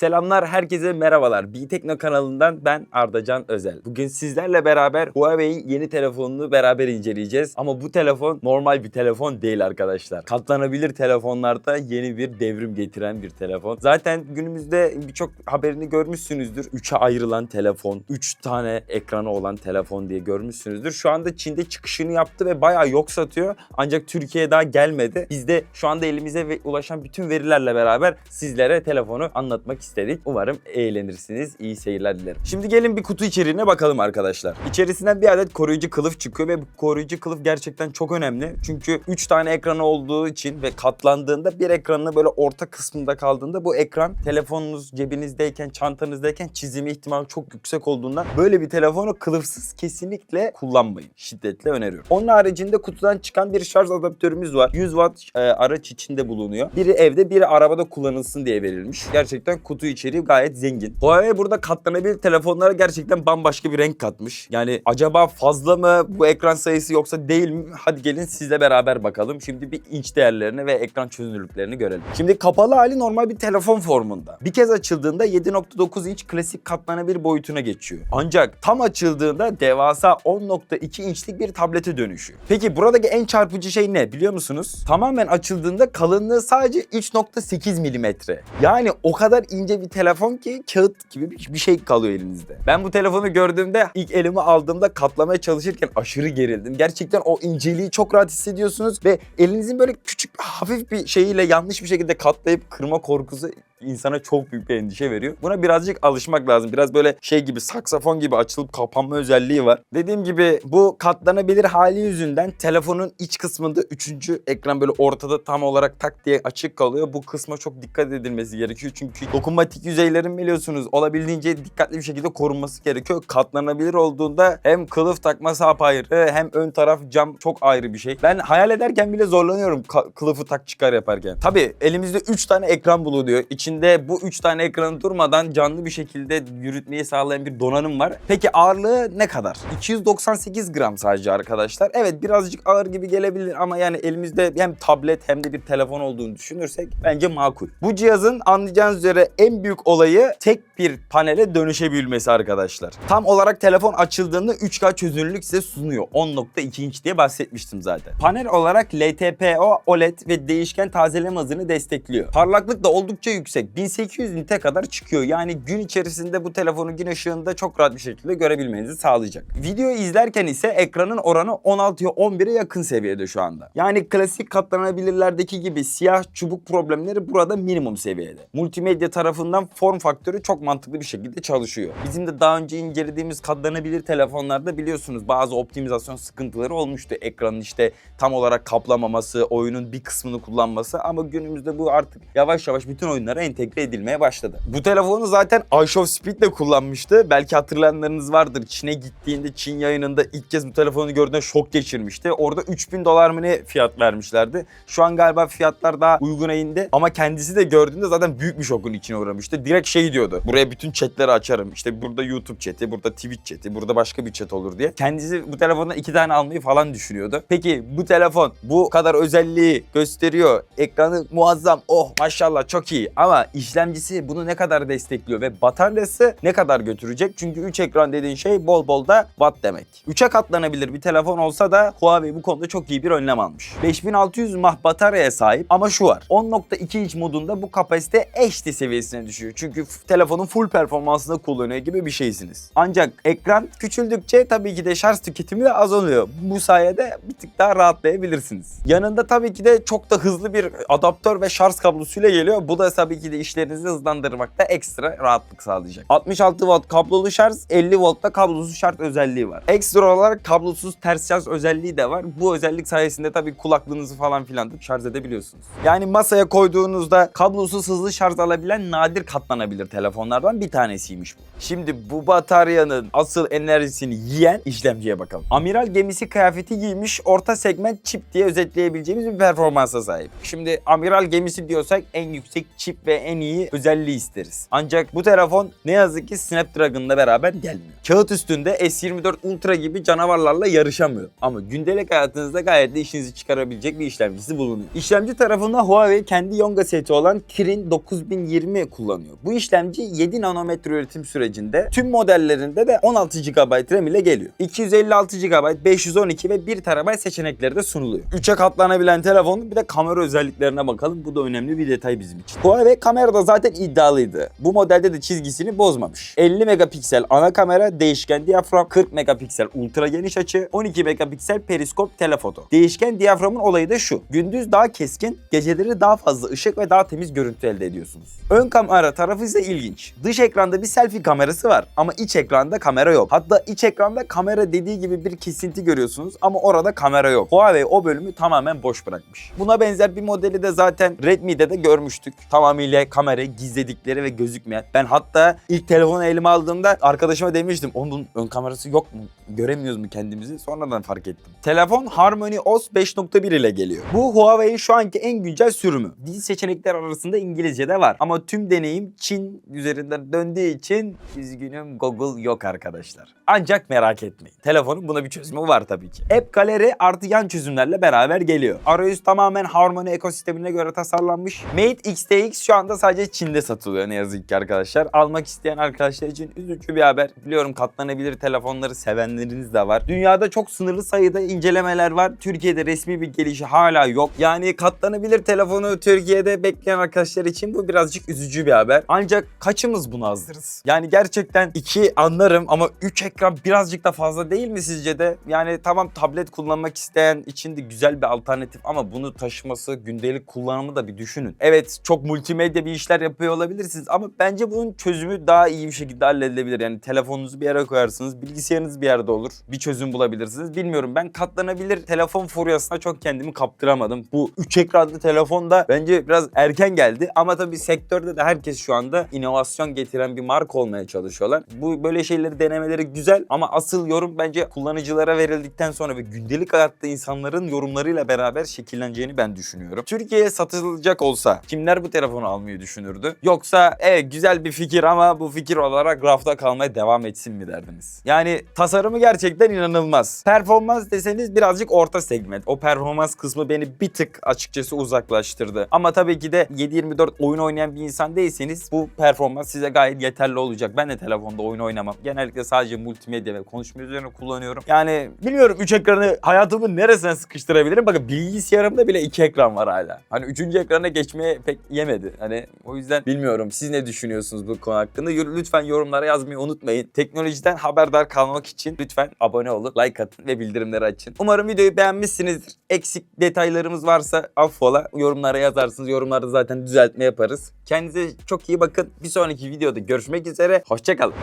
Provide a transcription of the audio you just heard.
Selamlar herkese merhabalar. B-Tekno kanalından ben Ardacan Özel. Bugün sizlerle beraber Huawei'in yeni telefonunu beraber inceleyeceğiz. Ama bu telefon normal bir telefon değil arkadaşlar. Katlanabilir telefonlarda yeni bir devrim getiren bir telefon. Zaten günümüzde birçok haberini görmüşsünüzdür. 3'e ayrılan telefon, 3 tane ekranı olan telefon diye görmüşsünüzdür. Şu anda Çin'de çıkışını yaptı ve bayağı yok satıyor. Ancak Türkiye'ye daha gelmedi. Biz de şu anda elimize ulaşan bütün verilerle beraber sizlere telefonu anlatmak istedik. Umarım eğlenirsiniz. İyi seyirler dilerim. Şimdi gelin bir kutu içeriğine bakalım arkadaşlar. İçerisinden bir adet koruyucu kılıf çıkıyor ve bu koruyucu kılıf gerçekten çok önemli. Çünkü 3 tane ekranı olduğu için ve katlandığında bir ekranını böyle orta kısmında kaldığında bu ekran telefonunuz cebinizdeyken, çantanızdayken çizimi ihtimali çok yüksek olduğundan böyle bir telefonu kılıfsız kesinlikle kullanmayın. Şiddetle öneriyorum. Onun haricinde kutudan çıkan bir şarj adaptörümüz var. 100 watt e, araç içinde bulunuyor. Biri evde, biri arabada kullanılsın diye verilmiş. Gerçekten kutu içeriği gayet zengin. Huawei burada katlanabilir telefonlara gerçekten bambaşka bir renk katmış. Yani acaba fazla mı bu ekran sayısı yoksa değil mi? Hadi gelin sizle beraber bakalım. Şimdi bir inç değerlerini ve ekran çözünürlüklerini görelim. Şimdi kapalı hali normal bir telefon formunda. Bir kez açıldığında 7.9 inç klasik katlanabilir boyutuna geçiyor. Ancak tam açıldığında devasa 10.2 inçlik bir tablete dönüşüyor. Peki buradaki en çarpıcı şey ne biliyor musunuz? Tamamen açıldığında kalınlığı sadece 3.8 milimetre. Yani o kadar ince bir telefon ki kağıt gibi bir şey kalıyor elinizde. Ben bu telefonu gördüğümde ilk elime aldığımda katlamaya çalışırken aşırı gerildim. Gerçekten o inceliği çok rahat hissediyorsunuz ve elinizin böyle küçük hafif bir şeyiyle yanlış bir şekilde katlayıp kırma korkusu insana çok büyük bir endişe veriyor. Buna birazcık alışmak lazım. Biraz böyle şey gibi saksafon gibi açılıp kapanma özelliği var. Dediğim gibi bu katlanabilir hali yüzünden telefonun iç kısmında üçüncü ekran böyle ortada tam olarak tak diye açık kalıyor. Bu kısma çok dikkat edilmesi gerekiyor. Çünkü dokunmatik yüzeylerin biliyorsunuz olabildiğince dikkatli bir şekilde korunması gerekiyor. Katlanabilir olduğunda hem kılıf takması apayrı hem ön taraf cam çok ayrı bir şey. Ben hayal ederken bile zorlanıyorum kılıfı tak çıkar yaparken. Tabii elimizde 3 tane ekran bulunuyor. İçinde bu 3 tane ekranı durmadan canlı bir şekilde yürütmeyi sağlayan bir donanım var. Peki ağırlığı ne kadar? 298 gram sadece arkadaşlar. Evet birazcık ağır gibi gelebilir ama yani elimizde hem tablet hem de bir telefon olduğunu düşünürsek bence makul. Bu cihazın anlayacağınız üzere en büyük olayı tek bir panele dönüşebilmesi arkadaşlar. Tam olarak telefon açıldığında 3K çözünürlük size sunuyor. 10.2 inç diye bahsetmiştim zaten. Panel olarak LTPO, OLED ve değişken tazeleme hızını destekliyor. Parlaklık da oldukça yüksek. 1800 nite kadar çıkıyor. Yani gün içerisinde bu telefonu gün ışığında çok rahat bir şekilde görebilmenizi sağlayacak. Videoyu izlerken ise ekranın oranı 16'ya 11'e yakın seviyede şu anda. Yani klasik katlanabilirlerdeki gibi siyah çubuk problemleri burada minimum seviyede. Multimedya tarafından form faktörü çok mantıklı bir şekilde çalışıyor. Bizim de daha önce incelediğimiz katlanabilir telefonlarda biliyorsunuz bazı optimizasyon sıkıntıları olmuştu. Ekranın işte tam olarak kaplamaması, oyunun bir kısmını kullanması ama günümüzde bu artık yavaş yavaş bütün oyunlara entegre edilmeye başladı. Bu telefonu zaten iShow Speed de kullanmıştı. Belki hatırlayanlarınız vardır. Çin'e gittiğinde Çin yayınında ilk kez bu telefonu gördüğünde şok geçirmişti. Orada 3000 dolar mı ne fiyat vermişlerdi. Şu an galiba fiyatlar daha uyguna indi. Ama kendisi de gördüğünde zaten büyük bir şokun içine uğramıştı. Direkt şey diyordu. Buraya bütün chatleri açarım. İşte burada YouTube chat'i, burada Twitch chat'i, burada başka bir chat olur diye. Kendisi bu telefondan iki tane almayı falan düşünüyordu. Peki bu telefon bu kadar özelliği gösteriyor. Ekranı muazzam. Oh maşallah çok iyi. Ama işlemcisi bunu ne kadar destekliyor ve bataryası ne kadar götürecek? Çünkü 3 ekran dediğin şey bol bol da watt demek. 3'e katlanabilir bir telefon olsa da Huawei bu konuda çok iyi bir önlem almış. 5600 mAh bataryaya sahip ama şu var. 10.2 inç modunda bu kapasite HD seviyesine düşüyor. Çünkü telefonun full performansını kullanıyor gibi bir şeysiniz. Ancak ekran küçüldükçe tabii ki de şarj tüketimi de azalıyor. Bu sayede bir tık daha rahatlayabilirsiniz. Yanında tabii ki de çok da hızlı bir adaptör ve şarj kablosuyla geliyor. Bu da tabii ki de işlerinizi hızlandırmakta ekstra rahatlık sağlayacak. 66 watt kablolu şarj, 50 voltta kablosuz şarj özelliği var. Ekstra olarak kablosuz ters şarj özelliği de var. Bu özellik sayesinde tabii kulaklığınızı falan filan da şarj edebiliyorsunuz. Yani masaya koyduğunuzda kablosuz hızlı şarj alabilen nadir katlanabilir telefonlardan bir tanesiymiş bu. Şimdi bu bataryanın asıl enerjisini yiyen işlemciye bakalım. Amiral gemisi kıyafeti giymiş orta segment çip diye özetleyebileceğimiz bir performansa sahip. Şimdi amiral gemisi diyorsak en yüksek çip ve ve en iyi özelliği isteriz. Ancak bu telefon ne yazık ki Snapdragon'la beraber gelmiyor. Kağıt üstünde S24 Ultra gibi canavarlarla yarışamıyor. Ama gündelik hayatınızda gayet de işinizi çıkarabilecek bir işlemcisi bulunuyor. İşlemci tarafında Huawei kendi Yonga seti olan Kirin 9020 kullanıyor. Bu işlemci 7 nanometre üretim sürecinde tüm modellerinde de 16 GB RAM ile geliyor. 256 GB, 512 ve 1 TB seçenekleri de sunuluyor. 3'e katlanabilen telefonun bir de kamera özelliklerine bakalım. Bu da önemli bir detay bizim için. Huawei kamerada zaten iddialıydı. Bu modelde de çizgisini bozmamış. 50 megapiksel ana kamera, değişken diyafram, 40 megapiksel ultra geniş açı, 12 megapiksel periskop telefoto. Değişken diyaframın olayı da şu. Gündüz daha keskin, geceleri daha fazla ışık ve daha temiz görüntü elde ediyorsunuz. Ön kamera tarafı ise ilginç. Dış ekranda bir selfie kamerası var ama iç ekranda kamera yok. Hatta iç ekranda kamera dediği gibi bir kesinti görüyorsunuz ama orada kamera yok. Huawei o bölümü tamamen boş bırakmış. Buna benzer bir modeli de zaten Redmi'de de görmüştük. Tamamıyla kamerayı gizledikleri ve gözükmeyen. Ben hatta ilk telefonu elime aldığımda arkadaşıma demiştim onun ön kamerası yok mu? Göremiyoruz mu kendimizi? Sonradan fark ettim. Telefon Harmony OS 5.1 ile geliyor. Bu Huawei'in şu anki en güncel sürümü. Dil seçenekler arasında İngilizce de var. Ama tüm deneyim Çin üzerinden döndüğü için üzgünüm Google yok arkadaşlar. Ancak merak etmeyin. Telefonun buna bir çözümü var tabii ki. App Gallery artı yan çözümlerle beraber geliyor. Arayüz tamamen Harmony ekosistemine göre tasarlanmış. Mate XTX şu anda sadece Çin'de satılıyor ne yazık ki arkadaşlar. Almak isteyen arkadaşlar için üzücü bir haber. Biliyorum katlanabilir telefonları sevenleriniz de var. Dünyada çok sınırlı sayıda incelemeler var. Türkiye'de resmi bir gelişi hala yok. Yani katlanabilir telefonu Türkiye'de bekleyen arkadaşlar için bu birazcık üzücü bir haber. Ancak kaçımız buna hazırız? Yani gerçekten iki anlarım ama 3 ekran birazcık da fazla değil mi sizce de? Yani tamam tablet kullanmak isteyen için de güzel bir alternatif ama bunu taşıması, gündelik kullanımı da bir düşünün. Evet çok multimedya bir işler yapıyor olabilirsiniz ama bence bunun çözümü daha iyi bir şekilde halledilebilir. Yani telefonunuzu bir yere koyarsınız, bilgisayarınız bir yerde olur. Bir çözüm bulabilirsiniz. Bilmiyorum ben katlanabilir telefon furyasına çok kendimi kaptıramadım. Bu 3 ekranlı telefon da bence biraz erken geldi ama tabii sektörde de herkes şu anda inovasyon getiren bir marka olmaya çalışıyorlar. Bu böyle şeyleri denemeleri güzel ama asıl yorum bence kullanıcılara verildikten sonra ve gündelik hayatta insanların yorumlarıyla beraber şekilleneceğini ben düşünüyorum. Türkiye'ye satılacak olsa kimler bu telefonu almayı düşünürdü? Yoksa evet güzel bir fikir ama bu fikir olarak rafta kalmaya devam etsin mi derdiniz? Yani tasarımı gerçekten inanılmaz. Performans deseniz birazcık orta segment. O performans kısmı beni bir tık açıkçası uzaklaştırdı. Ama tabii ki de 7-24 oyun oynayan bir insan değilseniz bu performans size gayet yeterli olacak. Ben de telefonda oyun oynamam. Genellikle sadece multimedya ve konuşma üzerine kullanıyorum. Yani bilmiyorum 3 ekranı hayatımın neresine sıkıştırabilirim? Bakın bilgisayarımda bile 2 ekran var hala. Hani 3. ekrana geçmeye pek yemedi. Hani o yüzden bilmiyorum. Siz ne düşünüyorsunuz bu konu hakkında? Lütfen yorumlara yazmayı unutmayın. Teknolojiden haberdar kalmak için lütfen abone olun, like atın ve bildirimleri açın. Umarım videoyu beğenmişsinizdir. Eksik detaylarımız varsa affola yorumlara yazarsınız. Yorumlarda zaten düzeltme yaparız. Kendinize çok iyi bakın. Bir sonraki videoda görüşmek üzere. Hoşçakalın.